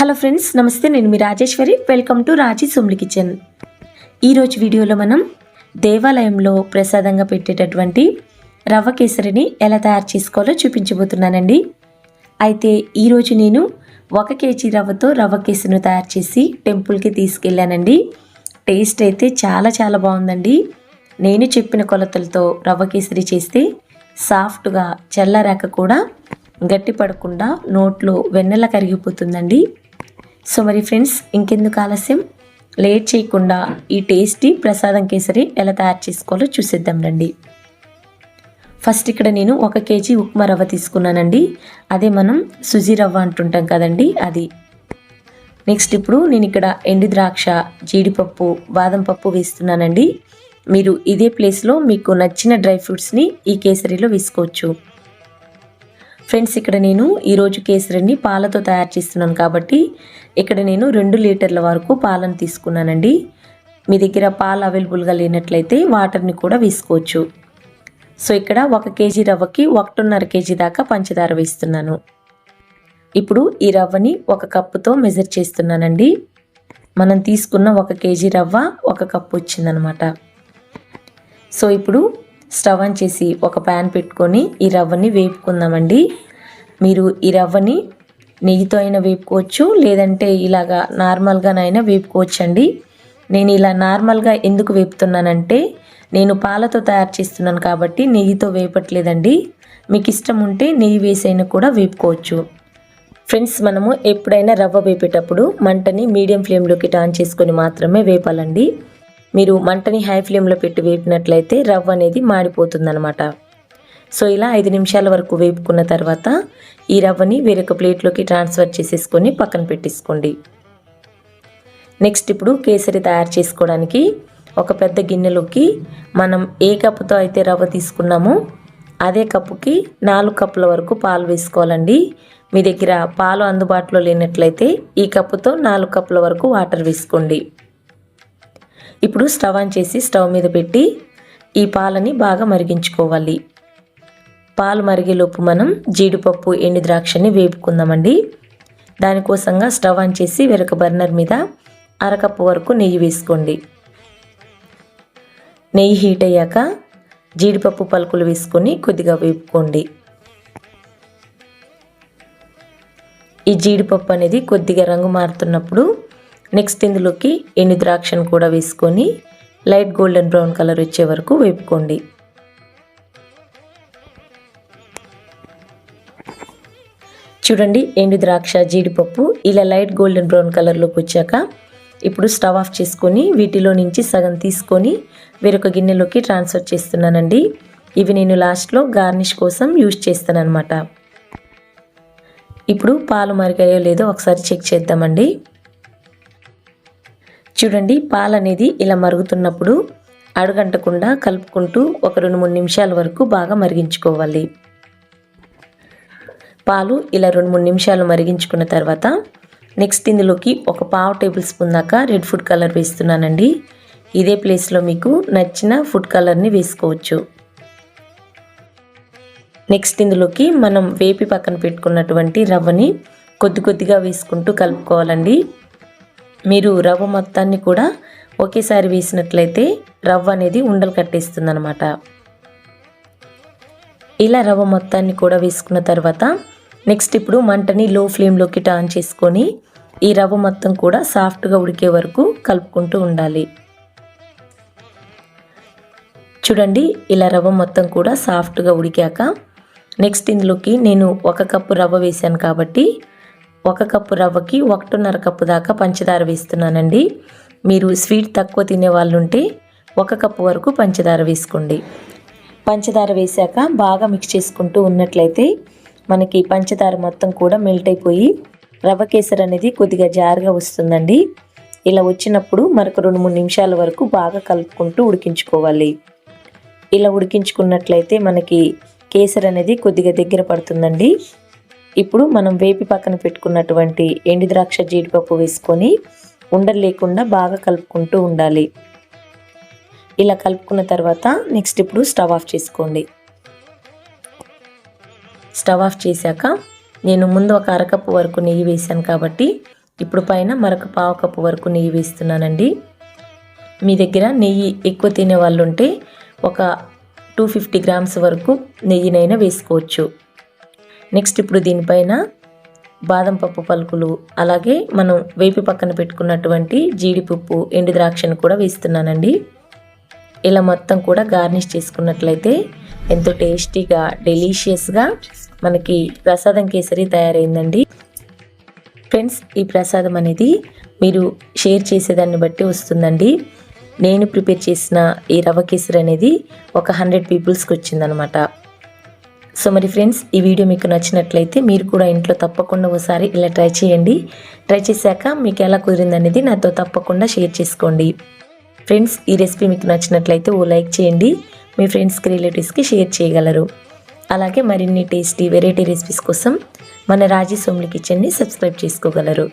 Hello friends నమస్తే నేను మీ రాజేశ్వరి. వెల్కమ్ టు రాజీ సుమ్లి కిచెన్. ఈరోజు వీడియోలో మనం దేవాలయంలో ప్రసాదంగా పెట్టేటటువంటి రవ్వ కేసరిని ఎలా తయారు చేసుకోవాలో చూపించబోతున్నానండి. అయితే ఈరోజు నేను ఒక కేజీ రవ్వతో రవ్వ కేసరిని తయారు చేసి టెంపుల్కి తీసుకెళ్ళానండి. టేస్ట్ అయితే చాలా చాలా బాగుందండి. నేను చెప్పిన కొలతలతో రవ్వ కేసరి చేస్తే సాఫ్ట్గా చల్లరాక కూడా గట్టి పడకుండా నోట్లో వెన్నెల కరిగిపోతుందండి. సో మరి ఫ్రెండ్స్ ఇంకెందుకు ఆలస్యం? లేట్ చేయకుండా ఈ టేస్టీ ప్రసాదం కేసరి ఎలా తయారు చేసుకోవాలో చూసేద్దాం రండి. ఫస్ట్ ఇక్కడ నేను ఒక కేజీ ఉప్మా రవ్వ తీసుకున్నానండి. అదే మనం సుజీ రవ్వ అంటుంటాం కదండి అది. నెక్స్ట్ ఇప్పుడు నేను ఇక్కడ ఎండి ద్రాక్ష జీడిపప్పు బాదం పప్పు వేస్తున్నానండి. మీరు ఇదే ప్లేస్లో మీకు నచ్చిన డ్రై ఫ్రూట్స్ని ఈ కేసరిలో వేసుకోవచ్చు. ఫ్రెండ్స్ ఇక్కడ నేను ఈరోజు కేసరిని పాలతో తయారు చేస్తున్నాను కాబట్టి ఇక్కడ నేను రెండు లీటర్ల వరకు పాలను తీసుకున్నానండి. మీ దగ్గర పాలు అవైలబుల్గా లేనట్లయితే వాటర్ని కూడా వేసుకోవచ్చు. సో ఇక్కడ ఒక కేజీ రవ్వకి ఒకటిన్నర కేజీ దాకా పంచదార వేస్తున్నాను. ఇప్పుడు ఈ రవ్వని ఒక కప్పుతో మెజర్ చేస్తున్నానండి. మనం తీసుకున్న ఒక కేజీ రవ్వ ఒక కప్పు వచ్చిందనమాట. సో ఇప్పుడు స్టవ్ ఆన్ చేసి ఒక ప్యాన్ పెట్టుకొని ఈ రవ్వని వేపుకుందామండి. మీరు ఈ రవ్వని నెయ్యితో అయినా వేపుకోవచ్చు లేదంటే ఇలాగా నార్మల్గానైనా వేపుకోవచ్చు అండి నేను ఇలా నార్మల్గా ఎందుకు వేపుతున్నానంటే నేను పాలతో తయారు చేస్తున్నాను కాబట్టి నెయ్యితో వేపట్లేదండి. మీకు ఇష్టం ఉంటే నెయ్యి వేసైనా కూడా వేపుకోవచ్చు. ఫ్రెండ్స్ మనము ఎప్పుడైనా రవ్వ వేపేటప్పుడు మంటని మీడియం ఫ్లేమ్లోకి టర్న్ చేసుకొని మాత్రమే వేపాలండి. మీరు మంటని హై ఫ్లేమ్లో పెట్టి వేపినట్లయితే రవ్వ అనేది మాడిపోతుందనమాట సో ఇలా ఐదు నిమిషాల వరకు వేపుకున్న తర్వాత ఈ రవ్వని వేరొక ప్లేట్లోకి ట్రాన్స్ఫర్ చేసేసుకొని పక్కన పెట్టేసుకోండి. నెక్స్ట్ ఇప్పుడు కేసరి తయారు చేసుకోవడానికి ఒక పెద్ద గిన్నెలోకి మనం ఏ కప్పుతో అయితే రవ్వ తీసుకున్నామో అదే కప్పుకి నాలుగు కప్పుల వరకు పాలు వేసుకోవాలండి. మీ దగ్గర పాలు అందుబాటులో లేనట్లయితే ఈ కప్పుతో నాలుగు కప్పుల వరకు వాటర్ వేసుకోండి. ఇప్పుడు స్టవ్ ఆన్ చేసి స్టవ్ మీద పెట్టి ఈ పాలని బాగా మరిగించుకోవాలి. పాలు మరిగేలోపు మనం జీడిపప్పు ఎండు ద్రాక్షని వేపుకుందామండి. దానికోసంగా స్టవ్ ఆన్ చేసి వెరక బర్నర్ మీద అరకప్పు వరకు నెయ్యి వేసుకోండి. నెయ్యి హీట్ అయ్యాక జీడిపప్పు పలుకులు వేసుకొని కొద్దిగా వేపుకోండి. ఈ జీడిపప్పు అనేది కొద్దిగా రంగు మారుతున్నప్పుడు నెక్స్ట్ ఇందులోకి ఎండు ద్రాక్షను కూడా వేసుకొని లైట్ గోల్డెన్ బ్రౌన్ కలర్ వచ్చే వరకు వేపుకోండి. చూడండి ఎండు ద్రాక్ష జీడిపప్పు ఇలా లైట్ గోల్డెన్ బ్రౌన్ కలర్లోకి వచ్చాక ఇప్పుడు స్టవ్ ఆఫ్ చేసుకొని వీటిలో నుంచి సగం తీసుకొని వేరొక గిన్నెలోకి ట్రాన్స్ఫర్ చేస్తున్నానండి. ఇవి నేను లాస్ట్లో గార్నిష్ కోసం యూజ్ చేస్తానన్నమాట. ఇప్పుడు పాలు మరిగాయో లేదో ఒకసారి చెక్ చేద్దామండి. చూడండి పాలు అనేది ఇలా మరుగుతున్నప్పుడు అడుగంటకుండా కలుపుకుంటూ ఒక రెండు మూడు నిమిషాల వరకు బాగా మరిగించుకోవాలి. పాలు ఇలా రెండు మూడు నిమిషాలు మరిగించుకున్న తర్వాత నెక్స్ట్ ఇందులోకి ఒక పావు టేబుల్ స్పూన్ దాకా రెడ్ ఫుడ్ కలర్ వేస్తున్నానండి. ఇదే ప్లేస్లో మీకు నచ్చిన ఫుడ్ కలర్ని వేసుకోవచ్చు. నెక్స్ట్ ఇందులోకి మనం వేపి పక్కన పెట్టుకున్నటువంటి రవ్వని కొద్ది కొద్దిగా వేసుకుంటూ కలుపుకోవాలండి. మీరు రవ్వ మొత్తాన్ని కూడా ఒకేసారి వేసినట్లయితే రవ్వ అనేది ఉండలు కట్టేస్తుంది అనమాట ఇలా రవ్వ మొత్తాన్ని కూడా వేసుకున్న తర్వాత నెక్స్ట్ ఇప్పుడు మంటని లో ఫ్లేమ్లోకి టర్న్ చేసుకొని ఈ రవ్వ మొత్తం కూడా సాఫ్ట్గా ఉడికే వరకు కలుపుకుంటూ ఉండాలి. చూడండి ఇలా రవ్వ మొత్తం కూడా సాఫ్ట్గా ఉడికాక నెక్స్ట్ ఇందులోకి నేను ఒక కప్పు రవ్వ వేశాను కాబట్టి ఒక కప్పు రవ్వకి ఒకటిన్నర కప్పు దాకా పంచదార వేస్తున్నానండి. మీరు స్వీట్ తక్కువ తినే వాళ్ళు ఉంటే ఒక కప్పు వరకు పంచదార వేసుకోండి. పంచదార వేశాక బాగా మిక్స్ చేసుకుంటూ ఉన్నట్లయితే మనకి పంచదార మొత్తం కూడా మెల్ట్ అయిపోయి రవ్వ కేసరి అనేది కొద్దిగా జారుగా వస్తుందండి. ఇలా వచ్చినప్పుడు మరొక రెండు మూడు నిమిషాల వరకు బాగా కలుపుకుంటూ ఉడికించుకోవాలి. ఇలా ఉడికించుకున్నట్లయితే మనకి కేసరి అనేది కొద్దిగా దగ్గర పడుతుందండి. ఇప్పుడు మనం వేపి పక్కన పెట్టుకున్నటువంటి ఎండి ద్రాక్ష జీడిపప్పు వేసుకొని ఉండలు లేకుండా బాగా కలుపుకుంటూ ఉండాలి. ఇలా కలుపుకున్న తర్వాత నెక్స్ట్ ఇప్పుడు స్టవ్ ఆఫ్ చేసుకోండి. స్టవ్ ఆఫ్ చేశాక నేను ముందు ఒక అరకప్పు వరకు నెయ్యి వేశాను కాబట్టి ఇప్పుడు పైన మరొక పావు కప్పు వరకు నెయ్యి వేస్తున్నానండి. మీ దగ్గర నెయ్యి ఎక్కువ తినే వాళ్ళు ఉంటే ఒక టూ ఫిఫ్టీ గ్రామ్స్ వరకు నెయ్యినైనా వేసుకోవచ్చు. నెక్స్ట్ ఇప్పుడు దీనిపైన బాదం పప్పు పలుకులు అలాగే మనం వేపి పక్కన పెట్టుకున్నటువంటి జీడిపప్పు ఎండు ద్రాక్షను కూడా వేస్తున్నానండి. ఇలా మొత్తం కూడా గార్నిష్ చేసుకున్నట్లయితే ఎంతో టేస్టీగా డెలీషియస్గా మనకి ప్రసాదం కేసరి తయారైందండి. ఫ్రెండ్స్ ఈ ప్రసాదం అనేది మీరు షేర్ చేసేదాన్ని బట్టి వస్తుందండి. నేను ప్రిపేర్ చేసిన ఈ రవ కేసరి అనేది ఒక హండ్రెడ్ పీపుల్స్కి వచ్చిందనమాట. సో మరి ఫ్రెండ్స్ ఈ వీడియో మీకు నచ్చినట్లయితే మీరు కూడా ఇంట్లో తప్పకుండా ఒకసారి ఇలా ట్రై చేయండి. ట్రై చేశాక మీకు ఎలా కుదిరిందనేది నాతో తప్పకుండా షేర్ చేసుకోండి. ఫ్రెండ్స్ ఈ రెసిపీ మీకు నచ్చినట్లయితే ఓ లైక్ చేయండి. మీ ఫ్రెండ్స్కి రిలేటివ్స్కి షేర్ చేయగలరు. అలాగే మరిన్ని టేస్టీ వెరైటీ రెసిపీస్ కోసం మన రాజీ సోమ్లి కిచెన్ని సబ్స్క్రైబ్ చేసుకోగలరు.